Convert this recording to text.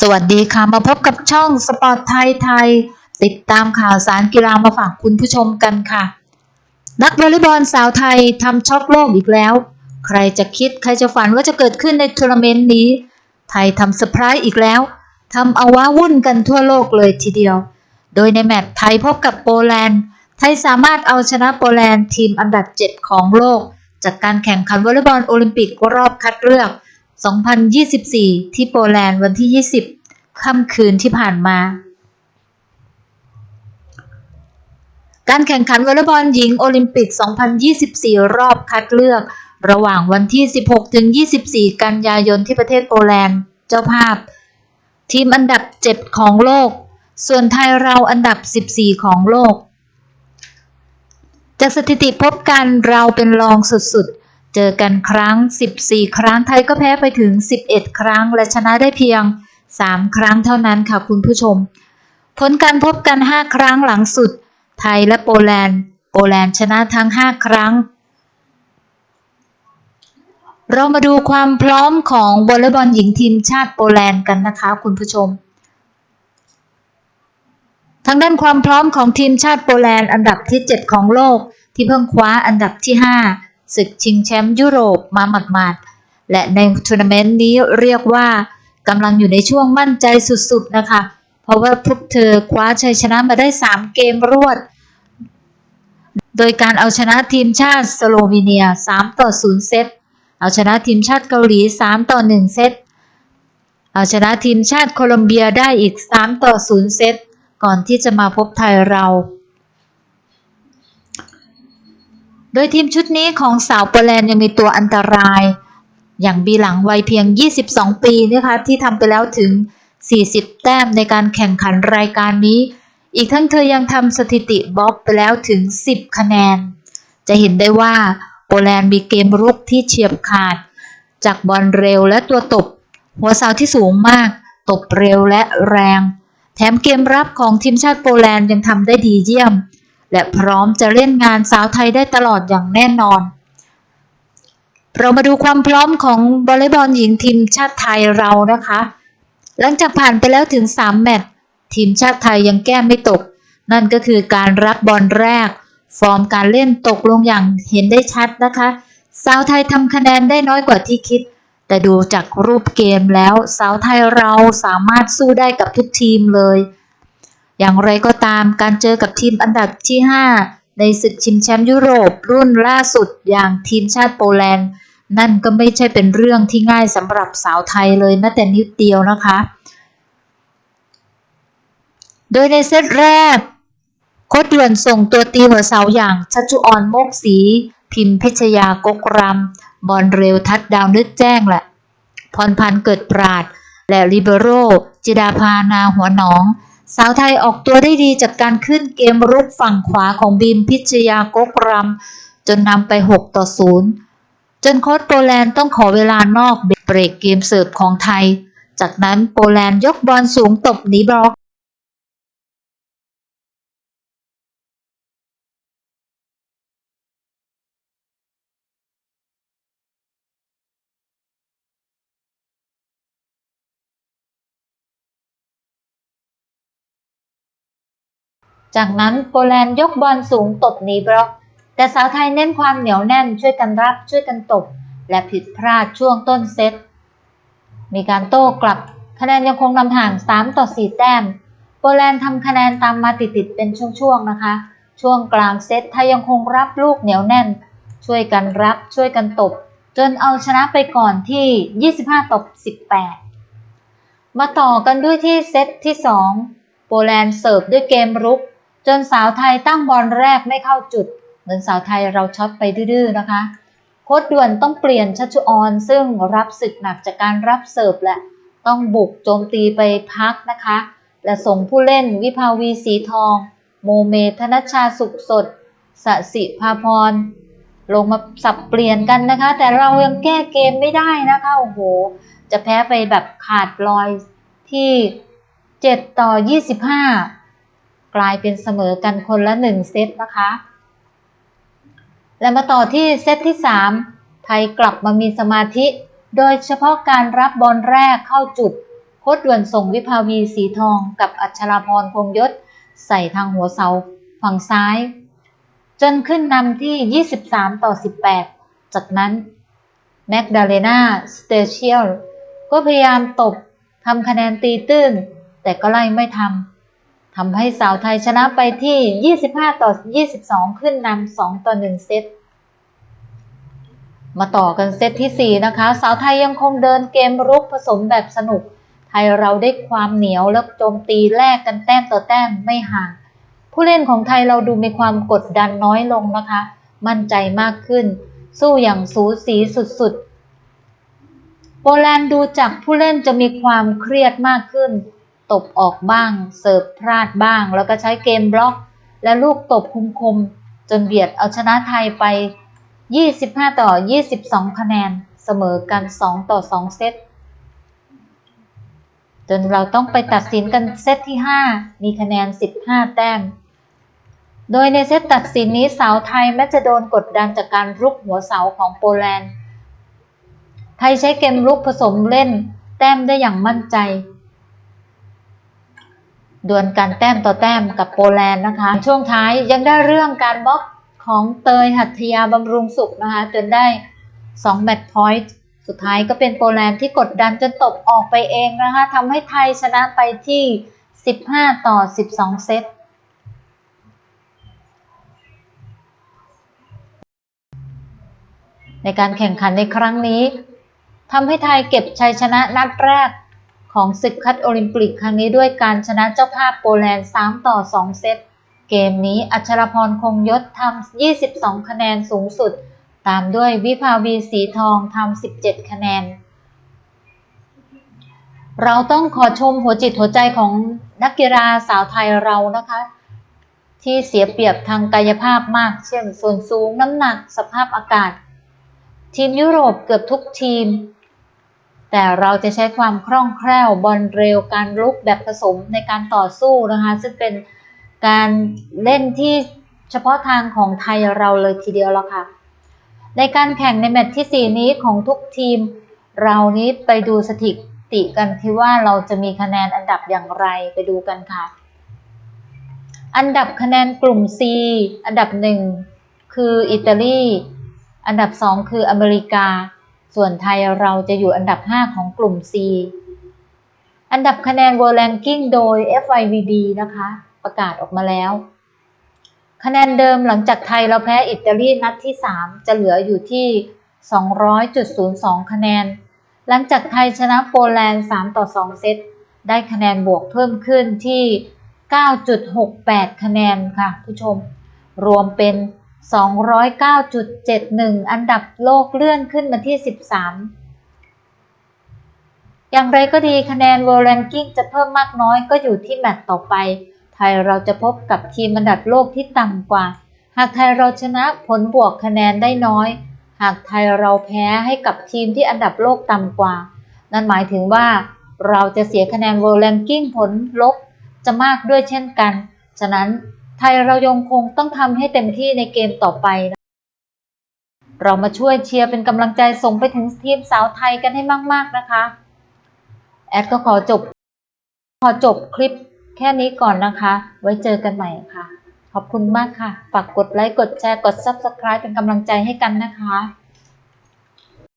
สวัสดีค่ะ มาพบกับช่องสปอร์ตไทยไทย ติดตามข่าวสารกีฬามาฝากคุณผู้ชมกันค่ะ นักวอลเลย์บอลสาวไทยทำช็อกโลกอีกแล้ว ใครจะคิดใครจะฝันว่าจะเกิดขึ้นในทัวร์นาเมนต์นี้ ไทยทำเซอร์ไพรส์อีกแล้วทำเอาว้าวุ่นกันทั่วโลกเลยทีเดียว โดยในแมตช์ไทยพบกับโปแลนด์ ไทยสามารถเอาชนะโปแลนด์ทีมอันดับ 7 ของโลก จากการแข่งขันวอลเลย์บอลโอลิมปิกรอบคัดเลือก 2024 ที่โปแลนด์วันที่ 20 ค่ำคืนที่ผ่านมา การแข่งขันวอลเลย์บอลหญิงโอลิมปิก 2024 รอบคัดเลือก ระหว่างวันที่ 16 ถึง 24 กันยายนที่ประเทศโปแลนด์ เจ้าภาพ ทีมอันดับ 7 ของโลก ส่วนไทยเราอันดับ 14 ของโลก จากสถิติพบกันเราเป็นรองสุดๆ เจอกันครั้ง 14 ครั้งไทยก็แพ้ไปถึง 11 ครั้ง และชนะได้เพียง 3 ครั้งเท่านั้นค่ะคุณผู้ชม ผลการพบกัน 5 ครั้งหลังสุด ไทยและโปแลนด์ โปแลนด์ชนะทั้ง 5 ครั้ง เรามาดูความพร้อมของวอลเลย์บอลหญิงทีมชาติโปแลนด์กันนะคะ คุณผู้ชมทางด้านความพร้อมของทีมชาติโปแลนด์อันดับที่ 7 ของโลก ที่เพิ่งคว้าอันดับที่ 5 ศึกชิงแชมป์ยุโรปมาหมาดๆ และในทัวร์นาเมนต์นี้เรียกว่ากำลังอยู่ในช่วงมั่นใจสุดๆนะคะ เพราะว่าพวกเธอคว้าชัยชนะมาได้ 3 เกมรวด โดยการเอาชนะทีมชาติสโลวีเนีย 3 ต่อ 0 เซต เอาชนะทีมชาติเกาหลี 3 ต่อ 1 เซต เอาชนะทีมชาติโคลอมเบียได้อีก 3 ต่อ 0 เซต ก่อนที่จะมาพบไทยเรา โดยทีมชุดนี้ของสาวโปแลนด์ยังมีตัวอันตราย อย่างบีหลังวัยเพียง 22 ปีนะคะที่ทำไปแล้วถึง 40 แต้มในการแข่งขันรายการนี้ อีกทั้งเธอยังทำสถิติบล็อกไปแล้วถึง 10 คะแนน จะเห็นได้ว่าโปแลนด์มีเกมรุกที่เฉียบขาด จากบอลเร็วและตัวตบ หัวเสาที่สูงมาก ตบเร็วและแรง แถมเกมรับของทีมชาติโปแลนด์ยังทำได้ดีเยี่ยม และพร้อมจะเล่นงานสาวไทยได้ตลอดอย่างแน่นอน เรามาดูความพร้อมของวอลเลย์บอลหญิงทีมชาติไทยเรานะคะ หลังจากผ่านไปแล้วถึง 3 แมตช์ทีมชาติไทยยังแก้ไม่ตก นั่นก็คือการรับบอลแรก ฟอร์มการเล่นตกลงอย่างเห็นได้ชัดนะคะสาวไทยทำคะแนนได้น้อยกว่าที่คิด แต่ดูจากรูปเกมแล้วสาวไทยเราสามารถสู้ได้กับทุกทีมเลย อย่างไรก็ตามการเจอกับทีมอันดับที่ 5 ในศึกชิงแชมป์ยุโรปรุ่นล่าสุดอย่างทีมชาติโปแลนด์นั่นก็ไม่ใช่เป็นเรื่องที่ง่ายสำหรับสาวไทยเลยแม้แต่นิดเดียวนะคะ โดยในเซตแรก โค้ดด่วนส่งตัวตีหัวเสาอย่างชัชจุออนโมกศรีพิมพิชยากกรำบอลเร็วทัดดาวนึกแจ้งแหละ พรพันธ์เกิดปราด และลิเบโรจิดาภานาหัวหนอง สาวไทยออกตัวได้ดีจากการขึ้นเกมรุกฝั่งขวาของบีมพิชยากกรำจนนำไป 6 ต่อ 0 จนโค้ชโปแลนด์ต้องขอเวลานอกเบรกเกมเสิร์ฟของไทย จากนั้นโปแลนด์ยกบอลสูงตบหนีบล็อก จากนั้นโปแลนด์ยกบอลสูงตบหนีบล็อก แต่สาวไทยเน้นความเหนียวแน่นช่วยกันรับช่วยกันตบ และผิดพลาดช่วงต้นเซต มีการโต้กลับคะแนนยังคงนำห่าง 3 ต่อ 4 แต้ม โปแลนด์ทำคะแนนตามมาติดๆเป็นช่วงๆนะคะ ช่วงกลางเซตไทยยังคงรับลูกเหนียวแน่น ช่วยกันรับช่วยกันตบ จนเอาชนะไปก่อนที่ 25 ต่อ 18 มาต่อกันด้วยที่เซตที่ 2 โปแลนด์เสิร์ฟด้วยเกมรุก จนสาวไทยตั้งบอลแรกไม่เข้าจุด เหมือนสาวไทยเราช็อตไปดื้อๆนะคะ โค้ดด่วนต้องเปลี่ยนชัชชุออนซึ่งรับศึกหนักจากการรับเสิร์ฟและต้องบุกโจมตีไปพักนะคะ และส่งผู้เล่นวิภาวีสีทอง โมเมธนชชาสุขสดสสิภาพร ลงมาสับเปลี่ยนกันนะคะ แต่เรายังแก้เกมไม่ได้นะคะโอ้โห จะแพ้ไปแบบขาดลอยที่ 7 ต่อ 25 กลายเป็นเสมอกันคนละ 1 เซตนะคะ และมาต่อที่เซตที่ 3 ไทยกลับมามีสมาธิ โดยเฉพาะการรับบอลแรกเข้าจุดโคตรด่วนส่งวิภาวีสีทองกับอัชราพรคงยศ ใส่ทางหัวเสาฝั่งซ้าย จนขึ้นนำที่ 23 ต่อ 18 จากนั้นแมกดาเลนาสเตเชียลก็พยายามตบทำคะแนนตีตื้น แต่ก็ไล่ไม่ทำ ทำให้สาวไทยชนะไปที่ 25 ต่อ 22 ขึ้นนำ 2 ต่อ 1 เซต มาต่อกันเซตที่ 4 นะคะ สาวไทยยังคงเดินเกมรุกผสมแบบสนุก ไทยเราได้ความเหนียวแล้วโจมตีแลกกันแต้มต่อแต้มไม่ห่าง ผู้เล่นของไทยเราดูมีความกดดันน้อยลงนะคะ มั่นใจมากขึ้น สู้อย่างสูสีสุดๆ โปแลนด์ดูจากผู้เล่นจะมีความเครียดมากขึ้น ตบออกบ้าง เสิร์ฟพลาดบ้าง แล้วก็ใช้เกมบล็อก และลูกตบคุมๆจนเบียดเอาชนะไทยไป 25 ต่อ 22 คะแนนเสมอกัน 2 ต่อ 2 เซตจนเราต้องไปตัดสินกันเซตที่ 5 มีคะแนน 15 แต้ม โดยในเซตตัดสินนี้สาวไทยแม้จะโดนกดดันจากการรุกหัวเสาของโปแลนด์ ไทยใช้เกมรุกผสมเล่น แต้มได้อย่างมั่นใจ ดวลกันแต้มต่อแต้มกับโปแลนด์นะคะ ช่วงท้ายยังได้เรื่องการบล็อกของเตยหัตถยาบำรุงสุขนะคะจนได้ 2 แมตช์พอยต์สุดท้ายก็เป็นโปแลนด์ที่กดดันจนตบออกไปเองนะคะทำให้ไทยชนะไปที่ 15 ต่อ 12 เซตในการแข่งขันในครั้งนี้ทำให้ไทยเก็บชัยชนะนัดแรก ของศึกคัดโอลิมปิกครั้งนี้ด้วยการชนะเจ้าภาพโปแลนด์ 3 ต่อ 2 เซต เกมนี้อัชรพรคงยศทำ 22 คะแนนสูงสุด ตามด้วยวิภาวีสีทองทำ 17 คะแนน เราต้องขอชมหัวจิตหัวใจของนักกีฬาสาวไทยเรานะคะ ที่เสียเปรียบทางกายภาพมาก เช่น ส่วนสูงน้ำหนักสภาพอากาศ ทีมยุโรปเกือบทุกทีม แต่เราจะใช้ความคล่องแคล่วบอลเร็วการลุกแบบผสมในการต่อสู้นะคะ ซึ่งเป็นการเล่นที่เฉพาะทางของไทยเราเลยทีเดียวแล้วค่ะ ในการแข่งในแมตช์ที่ 4 นี้ของทุกทีม เรานี้ไปดูสถิติกันที่ว่าเราจะมีคะแนนอันดับอย่างไรไปดูกันค่ะ อันดับคะแนนกลุ่ม C อันดับ 1 คืออิตาลี อันดับ 2 คืออเมริกา ส่วนไทยเราจะอยู่อันดับ 5 ของกลุ่ม C อันดับคะแนน World Ranking โดย FIVB นะคะ ประกาศออกมาแล้ว คะแนนเดิมหลังจากไทยเราแพ้อิตาลีนัดที่ 3 จะเหลืออยู่ที่ 200.02 คะแนน หลังจากไทยชนะโปแลนด์ 3 ต่อ 2 เซต ได้คะแนนบวกเพิ่มขึ้นที่ 9.68 คะแนนค่ะผู้ชม รวมเป็น 209.71 อันดับโลกเลื่อนขึ้นมาที่ 13 อย่างไรก็ดีคะแนน World Ranking จะเพิ่มมากน้อยก็อยู่ที่แมตช์ต่อไป ไทยเราจะพบกับทีมอันดับโลกที่ต่ำกว่า หากไทยเราชนะผลบวกคะแนนได้น้อย หากไทยเราแพ้ให้กับทีมที่อันดับโลกต่ำกว่า นั่นหมายถึงว่าเราจะเสียคะแนน World Ranking ผลลบจะมากด้วยเช่นกัน ฉะนั้น ไทยเรายังคงต้องทำให้เต็มที่ในเกมต่อไปนะเรามาช่วยเชียร์เป็นกำลังใจส่งไปถึงทีมสาวไทยกันให้มาก ๆ นะคะ แอดก็ขอจบ ขอจบคลิปแค่นี้ก่อนนะคะ ไว้เจอกันใหม่ค่ะ ขอบคุณมากค่ะ ฝากกดไลค์ กดแชร์ กด Subscribe เป็นกำลังใจให้กันนะคะ